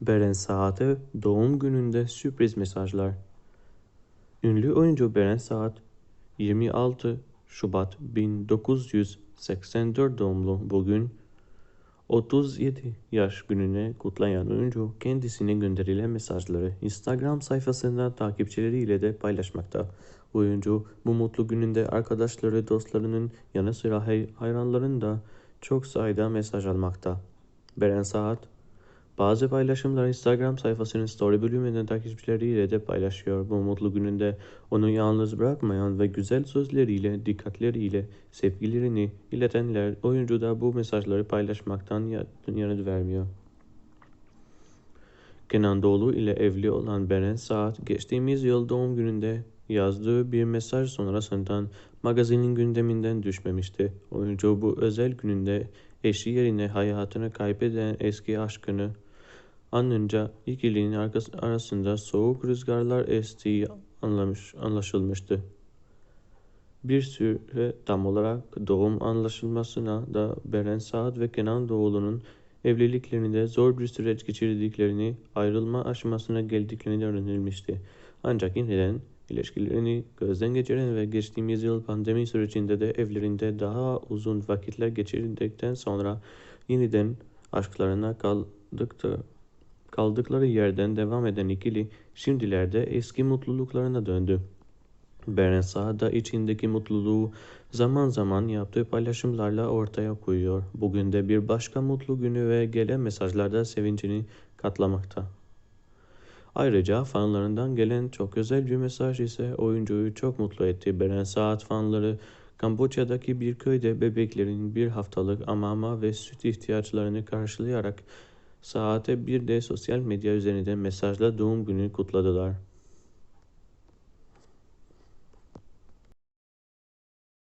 Beren Saat'e doğum gününde sürpriz mesajlar. Ünlü oyuncu Beren Saat 26 Şubat 1984 doğumlu bugün 37 yaş gününe kutlayan oyuncu kendisine gönderilen mesajları Instagram sayfasında takipçileriyle de paylaşmakta. Oyuncu bu mutlu gününde arkadaşları, dostlarının yanı sıra hayranların da çok sayıda mesaj almakta. Beren Saat bazı paylaşımlar Instagram sayfasının story bölümünden takipçileriyle de paylaşıyor. Bu mutlu gününde onu yalnız bırakmayan ve güzel sözleriyle, dikkatleriyle sevgilerini iletenler oyuncu da bu mesajları paylaşmaktan yanıt vermiyor. Kenan Doğulu ile evli olan Beren Saat geçtiğimiz yıl doğum gününde yazdığı bir mesaj sonrasından magazinin gündeminden düşmemişti. Oyuncu bu özel gününde eşi yerine hayatını kaybeden eski aşkını anınca ikilinin arasında soğuk rüzgarlar estiği anlamış, anlaşılmıştı. Bir süre tam olarak doğum anlaşılmasına da Beren Saat ve Kenan Doğulu'nun evliliklerinde zor bir süreç geçirdiklerini, ayrılma aşamasına geldiklerini öğrenilmişti. Ancak yeniden ilişkilerini gözden geçiren ve geçtiğimiz yıl pandemi sürecinde de evlerinde daha uzun vakitler geçirdikten sonra yeniden aşklarına kaldıkta, kaldıkları yerden devam eden ikili şimdilerde eski mutluluklarına döndü. Beren Saada içindeki mutluluğu zaman zaman yaptığı paylaşımlarla ortaya koyuyor. Bugün de bir başka mutlu günü ve gelen mesajlarda sevincini katlamakta. Ayrıca fanlarından gelen çok özel bir mesaj ise oyuncuyu çok mutlu etti. Beren Saat fanları Kamboçya'daki bir köyde bebeklerin bir haftalık amama ve süt ihtiyaçlarını karşılayarak saate bir de sosyal medya üzerinden mesajla doğum günü kutladılar.